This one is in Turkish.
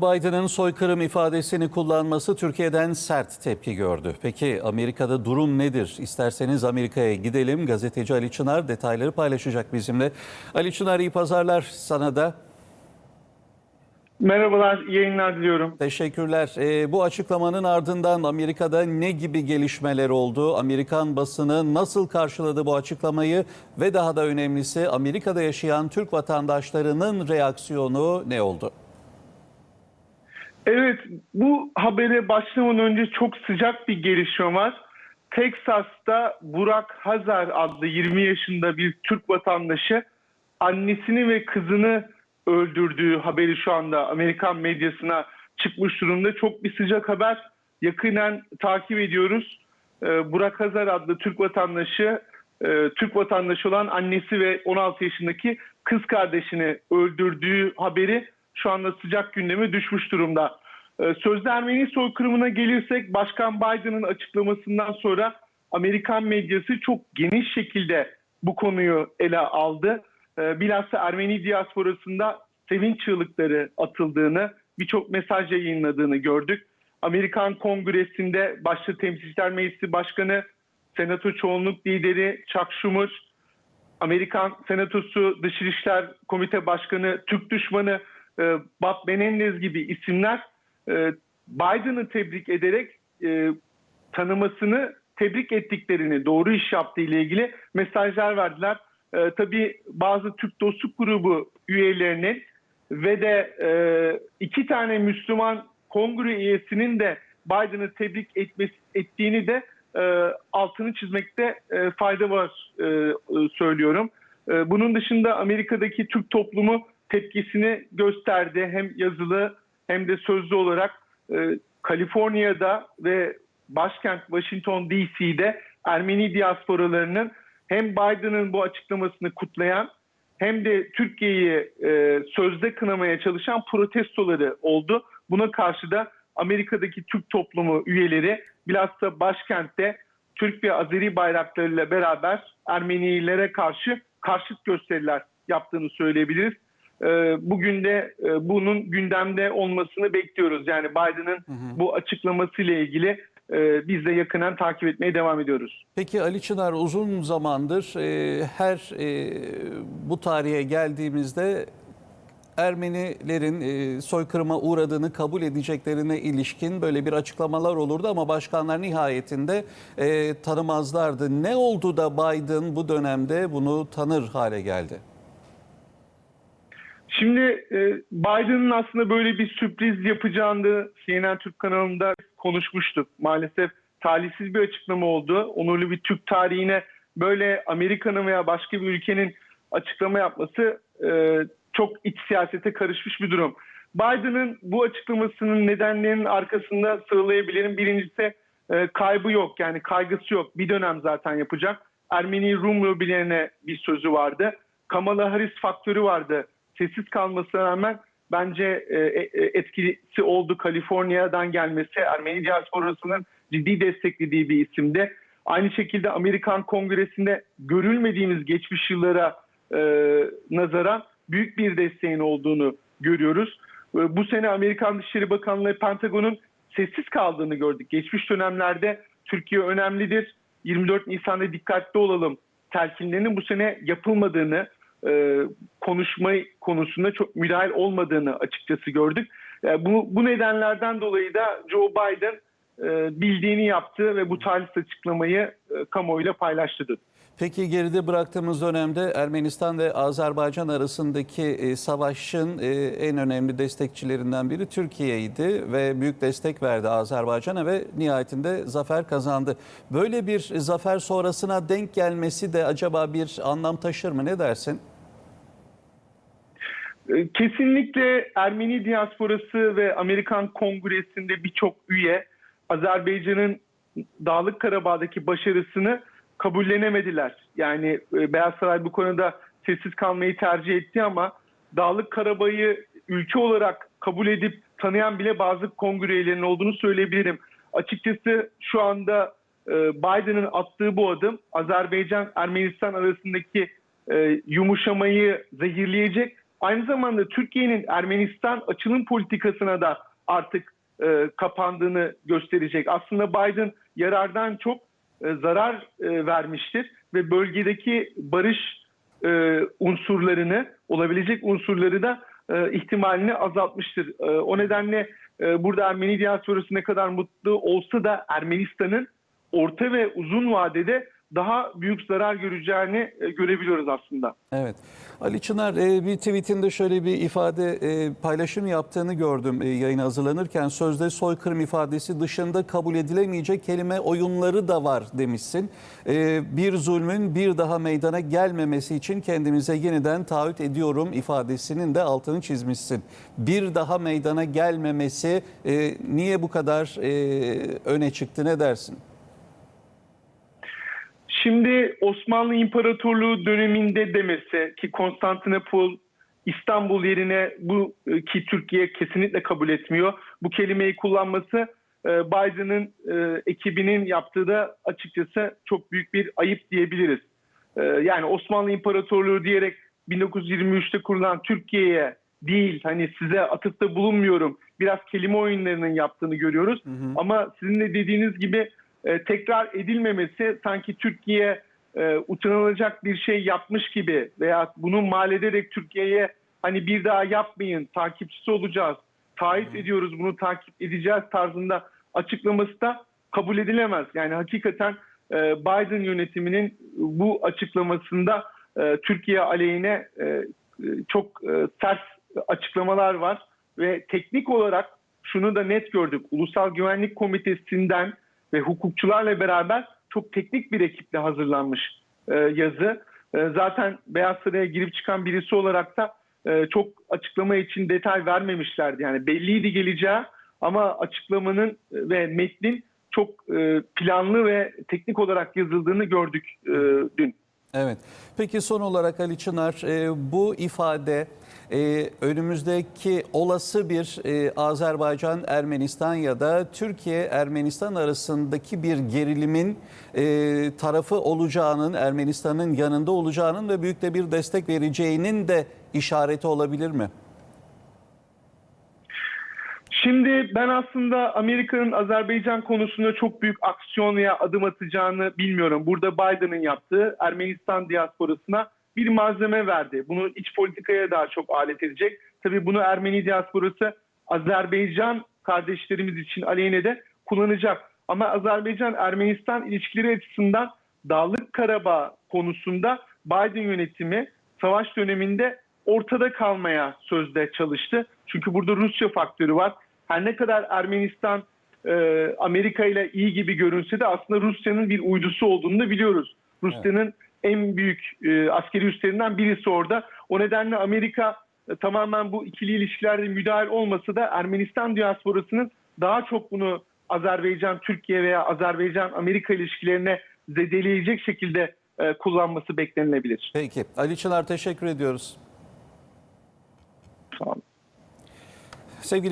Joe Biden'ın soykırım ifadesini kullanması Türkiye'den sert tepki gördü. Peki Amerika'da durum nedir? İsterseniz Amerika'ya gidelim. Gazeteci Ali Çınar detayları paylaşacak bizimle. Ali Çınar iyi pazarlar sana da. Merhabalar, yayınlar diliyorum. Teşekkürler. Ee, bu açıklamanın ardından Amerika'da ne gibi gelişmeler oldu? Amerikan basını nasıl karşıladı bu açıklamayı? Ve daha da önemlisi Amerika'da yaşayan Türk vatandaşlarının reaksiyonu ne oldu? Evet, bu habere başlamadan önce çok sıcak bir gelişme var. Teksas'ta Burak Hazar adlı 20 yaşında bir Türk vatandaşı annesini ve kızını öldürdüğü haberi şu anda Amerikan medyasına çıkmış durumda. Çok bir sıcak haber. Yakinen takip ediyoruz. Ee, Burak Hazar adlı Türk vatandaşı, e, Türk vatandaşı olan annesi ve 16 yaşındaki kız kardeşini öldürdüğü haberi şu anda sıcak gündeme düşmüş durumda. Ee, Sözde Ermeni soykırımına gelirsek Başkan Biden'ın açıklamasından sonra Amerikan medyası çok geniş şekilde bu konuyu ele aldı. Ee, Bilhassa Ermeni diasporasında sevinç çığlıkları atıldığını, birçok mesaj yayınladığını gördük. Amerikan Kongresi'nde başta Temsilciler Meclisi Başkanı, Senato Çoğunluk Lideri Chuck Schumer, Amerikan Senatosu Dışişler Komite Başkanı, Türk düşmanı e, Bob Menendez gibi isimler e, Biden'ı tebrik ederek e, tanımasını tebrik ettiklerini, doğru iş yaptığı ile ilgili mesajlar verdiler. E, tabii bazı Türk Dostluk Grubu üyelerinin ve de e, iki tane Müslüman kongre üyesinin de Biden'ı tebrik etmesi, ettiğini de e, altını çizmekte e, fayda var e, söylüyorum. E, bunun dışında Amerika'daki Türk toplumu tepkisini gösterdi hem yazılı hem de sözlü olarak e, Kaliforniya'da ve başkent Washington DC'de Ermeni diasporalarının hem Biden'ın bu açıklamasını kutlayan hem de Türkiye'yi e, sözde kınamaya çalışan protestoları oldu. Buna karşı da Amerika'daki Türk toplumu üyeleri bilhassa başkentte Türk ve Azeri bayraklarıyla beraber Ermenilere karşı karşıt gösteriler yaptığını söyleyebiliriz. E, bugün de e, bunun gündemde olmasını bekliyoruz. Yani Biden'ın bu açıklamasıyla ilgili e, biz de yakından takip etmeye devam ediyoruz. Peki Ali Çınar uzun zamandır e, her bu tarihe geldiğimizde Ermenilerin soykırıma uğradığını kabul edeceklerine ilişkin böyle bir açıklamalar olurdu ama başkanlar nihayetinde tanımazlardı. Ne oldu da Biden bu dönemde bunu tanır hale geldi? Şimdi e, Biden'ın aslında böyle bir sürpriz yapacağını CNN Türk kanalında konuşmuştuk. Maalesef talihsiz bir açıklama oldu. Onurlu bir Türk tarihine böyle Amerika'nın veya başka bir ülkenin açıklama yapması e, çok iç siyasete karışmış bir durum. Biden'ın bu açıklamasının nedenlerinin arkasında sıralayabilirim. Birincisi e, kaybı yok yani kaygısı yok. Bir dönem zaten yapacak. Ermeni Rum lobilerine bir sözü vardı. Kamala Harris faktörü vardı. Sessiz kalmasına rağmen bence e, e, etkisi oldu. Kaliforniya'dan gelmesi Ermeni diasporasının ciddi desteklediği bir isimdi. Aynı şekilde Amerikan Kongresi'nde görülmediğimiz geçmiş yıllara e, nazaran büyük bir desteğin olduğunu görüyoruz. E, bu sene Amerikan Dışişleri Bakanlığı Pentagon'un sessiz kaldığını gördük. Geçmiş dönemlerde Türkiye önemlidir. 24 Nisan'da dikkatli olalım telkinlerinin bu sene yapılmadığını, e, konuşma konusunda çok müdahil olmadığını açıkçası gördük. E, bu, bu nedenlerden dolayı da Joe Biden e, bildiğini yaptı ve bu talihsiz açıklamayı e, kamuoyuyla paylaştı. Peki geride bıraktığımız dönemde Ermenistan ve Azerbaycan arasındaki e, savaşın e, en önemli destekçilerinden biri Türkiye'ydi ve büyük destek verdi Azerbaycan'a ve nihayetinde zafer kazandı. Böyle bir zafer sonrasına denk gelmesi de acaba bir anlam taşır mı? Ne dersin? E, Kesinlikle Ermeni diasporası ve Amerikan Kongresi'nde birçok üye Azerbaycan'ın Dağlık Karabağ'daki başarısını kabullenemediler. Yani e, Beyaz Saray bu konuda sessiz kalmayı tercih etti ama Dağlık Karabağ'ı ülke olarak kabul edip tanıyan bile bazı kongre üyelerinin olduğunu söyleyebilirim. Açıkçası şu anda e, Biden'ın attığı bu adım Azerbaycan-Ermenistan arasındaki e, yumuşamayı zehirleyecek aynı zamanda Türkiye'nin Ermenistan açılım politikasına da artık e, kapandığını gösterecek. Aslında Biden yarardan çok zarar e, vermiştir ve bölgedeki barış e, unsurlarını, olabilecek unsurları da e, ihtimalini azaltmıştır. E, o nedenle e, burada Ermeni diasporası ne kadar mutlu olsa da Ermenistan'ın orta ve uzun vadede daha büyük zarar göreceğini e, görebiliyoruz aslında. Evet. Ali Çınar e, bir tweetinde şöyle bir ifade e, paylaşım yaptığını gördüm yayına hazırlanırken. Sözde soykırım ifadesi dışında kabul edilemeyecek kelime oyunları da var demişsin. Bir zulmün bir daha meydana gelmemesi için kendimize yeniden taahhüt ediyorum ifadesinin de altını çizmişsin. Bir daha meydana gelmemesi niye bu kadar öne çıktı ne dersin? Şimdi Osmanlı İmparatorluğu döneminde demesi ki Konstantinopol İstanbul yerine bu e, ki Türkiye kesinlikle kabul etmiyor. Bu kelimeyi kullanması e, Biden'ın e, ekibinin yaptığı da açıkçası çok büyük bir ayıp diyebiliriz. Yani Osmanlı İmparatorluğu diyerek 1923'te kurulan Türkiye'ye değil hani size atıfta bulunmuyorum biraz kelime oyunlarının yaptığını görüyoruz. Ama sizin de dediğiniz gibi e, tekrar edilmemesi sanki Türkiye e, utanılacak bir şey yapmış gibi veya bunu mal ederek Türkiye'ye hani bir daha yapmayın takipçisi olacağız taahhüt ediyoruz bunu takip edeceğiz tarzında açıklaması da kabul edilemez. Yani hakikaten e, Biden yönetiminin bu açıklamasında e, Türkiye aleyhine e, çok e, sert açıklamalar var ve teknik olarak şunu da net gördük. Ulusal Güvenlik Komitesi'nden ve hukukçularla beraber çok teknik bir ekiple hazırlanmış e, yazı. E, zaten Beyaz Saray'a girip çıkan birisi olarak da e, çok açıklama için detay vermemişlerdi. Yani belliydi geleceği ama açıklamanın ve metnin çok e, planlı ve teknik olarak yazıldığını gördük e, dün. Evet. Peki son olarak Ali Çınar e, bu ifade e, önümüzdeki olası bir e, Azerbaycan-Ermenistan ya da Türkiye-Ermenistan arasındaki bir gerilimin e, tarafı olacağının, Ermenistan'ın yanında olacağının ve büyük de bir destek vereceğinin de işareti olabilir mi? Şimdi ben aslında Amerika'nın Azerbaycan konusunda çok büyük aksiyon veya adım atacağını bilmiyorum. Burada Biden'ın yaptığı Ermenistan diasporasına bir malzeme verdi. Bunu iç politikaya daha çok alet edecek. Tabii bunu Ermeni diasporası Azerbaycan kardeşlerimiz için aleyhine de kullanacak. Ama Azerbaycan-Ermenistan ilişkileri açısından Dağlık Karabağ konusunda Biden yönetimi savaş döneminde ortada kalmaya sözde çalıştı. Çünkü burada Rusya faktörü var. Her ne kadar Ermenistan e, Amerika ile iyi gibi görünse de aslında Rusya'nın bir uydusu olduğunu da biliyoruz. Rusya'nın en büyük e, askeri üslerinden birisi orada. O nedenle Amerika e, tamamen bu ikili ilişkilerde müdahil olmasa da Ermenistan diasporasının daha çok bunu Azerbaycan Türkiye veya Azerbaycan Amerika ilişkilerine zedeleyecek şekilde e, kullanması beklenilebilir. Peki. Ali Çınar teşekkür ediyoruz. Sağ olun. Sevgili